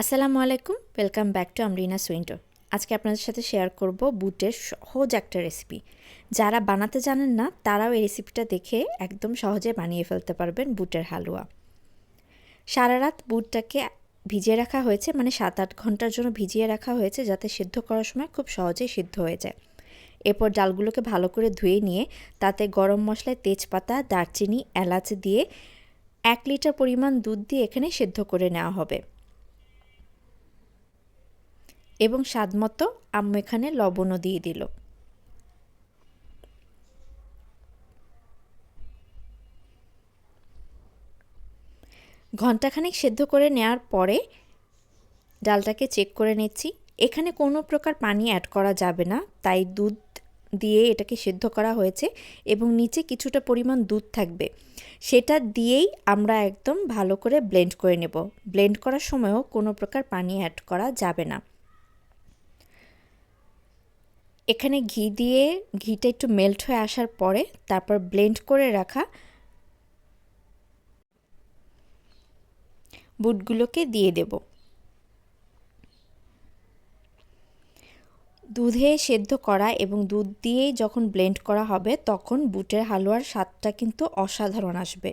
আসসালামু আলাইকুম welcome back to আমরিনা সুইন্টো আজকে আপনাদের সাথে শেয়ার করব বুটের সহজ একটা রেসিপি যারা বানাতে জানেন না, তারাও এই রেসিপিটা দেখে একদম সহজে বানিয়ে ফেলতে পারবেন বুটের হালুয়া। সারা রাত বুটটাকে ভিজিয়ে রাখা হয়েছে মানে সাত আট ঘণ্টার জন্য ভিজিয়ে রাখা হয়েছে, যাতে সিদ্ধ করার সময় খুব সহজেই সিদ্ধ হয়ে যায়। এরপর ডালগুলোকে ভালো করে ধুয়ে নিয়ে, তাতে গরম মশলায় তেজপাতা, দারচিনি, এলাচ দিয়ে এক লিটার পরিমাণ দুধ দিয়ে এখানে সেদ্ধ করে নেওয়া হবে। এবং স্বাদমতো আম্মু এখানে লবণও দিয়ে দিল। ঘন্টাখানেক সেদ্ধ করে নেওয়ার পরে ডালটাকে চেক করে নিচ্ছি। এখানে কোনো প্রকার পানি অ্যাড করা যাবে না, তাই দুধ দিয়ে এটাকে সেদ্ধ করা হয়েছে এবং নিচে কিছুটা পরিমাণ দুধ থাকবে। সেটা দিয়েই আমরা একদম ভালো করে ব্লেন্ড করে নেব। ব্লেন্ড করার সময়ও কোনো প্রকার পানি অ্যাড করা যাবে না। এখানে ঘি দিয়ে ঘিটা একটু মেল্ট হয়ে আসার পরে তারপর ব্লেন্ড করে রাখা বুটগুলোকে দিয়ে দেব। দুধে সেদ্ধ করা এবং দুধ দিয়েই যখন ব্লেন্ড করা হবে, তখন বুটের হালুয়ার স্বাদটা কিন্তু অসাধারণ আসবে।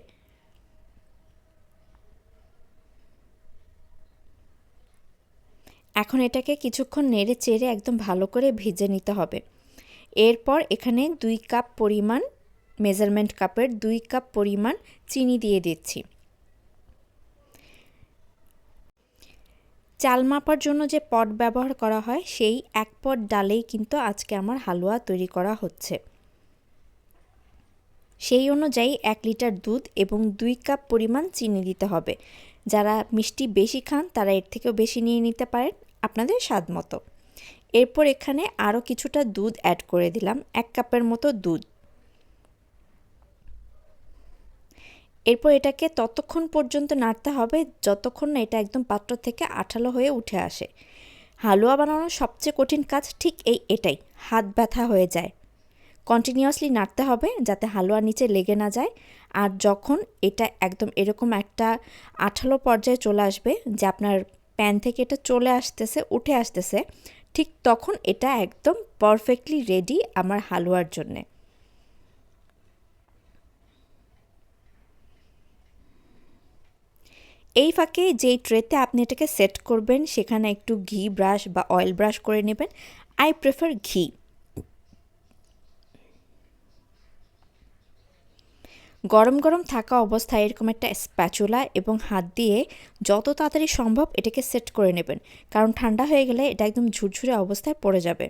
এখন এটাকে কিছুক্ষণ নেড়ে চেড়ে একদম ভালো করে ভেজে নিতে হবে। এরপর এখানে দুই কাপ পরিমাণ মেজারমেন্ট কাপের দুই কাপ পরিমাণ চিনি দিয়ে দিচ্ছি। চাল মাপার জন্য যে পট ব্যবহার করা হয়, সেই এক পট ডালেই কিন্তু আজকে আমার হালুয়া তৈরি করা হচ্ছে। সেই অনুযায়ী এক লিটার দুধ এবং দুই কাপ পরিমাণ চিনি দিতে হবে। যারা মিষ্টি বেশি খান, তারা এর থেকেও বেশি নিয়ে নিতে পারেন। আপনাদের স্বাদ মতো। এরপর এখানে আরও কিছুটা দুধ অ্যাড করে দিলাম, এক কাপের মতো দুধ। এরপর এটাকে ততক্ষণ পর্যন্ত নাড়তে হবে, যতক্ষণ না এটা একদম পাত্র থেকে আঠালো হয়ে উঠে আসে। হালুয়া বানানোর সবচেয়ে কঠিন কাজ ঠিক এই এটাই, হাত ব্যথা হয়ে যায়। কন্টিনিউয়াসলি নাড়তে হবে যাতে হালুয়া নিচে লেগে না যায়, আর যখন এটা একদম এরকম একটা আঠালো পর্যায়ে চলে আসবে যে আপনার প্যান থেকে এটা চলে আসতেছে, উঠে আসতেছে, ঠিক তখন এটা একদম পারফেক্টলি রেডি আমার হালুয়ার জন্যে। এই ফাঁকে যেই ট্রেতে আপনি এটাকে সেট করবেন, সেখানে একটু ঘি ব্রাশ বা অয়েল ব্রাশ করে নেবেন। আই প্রেফার ঘি। গরম গরম থাকা অবস্থায় এরকম একটা স্প্যাচুলা এবং হাত দিয়ে যত তাড়াতাড়ি সম্ভব এটাকে সেট করে নেবেন। কারণ ঠান্ডা হয়ে গেলে এটা একদম ঝুরঝুরে অবস্থায় পড়ে যাবে।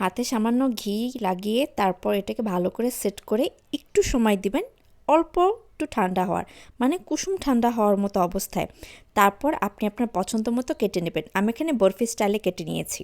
হাতে সামান্য ঘি লাগিয়ে তারপর এটাকে ভালো করে সেট করে একটু সময় দিবেন, অল্প একটু ঠান্ডা হওয়ার মানে কুসুম ঠান্ডা হওয়ার মতো অবস্থায়। তারপর আপনি আপনার পছন্দ মতো কেটে নেবেন। আমি এখানে বরফি স্টাইলে কেটে নিয়েছি।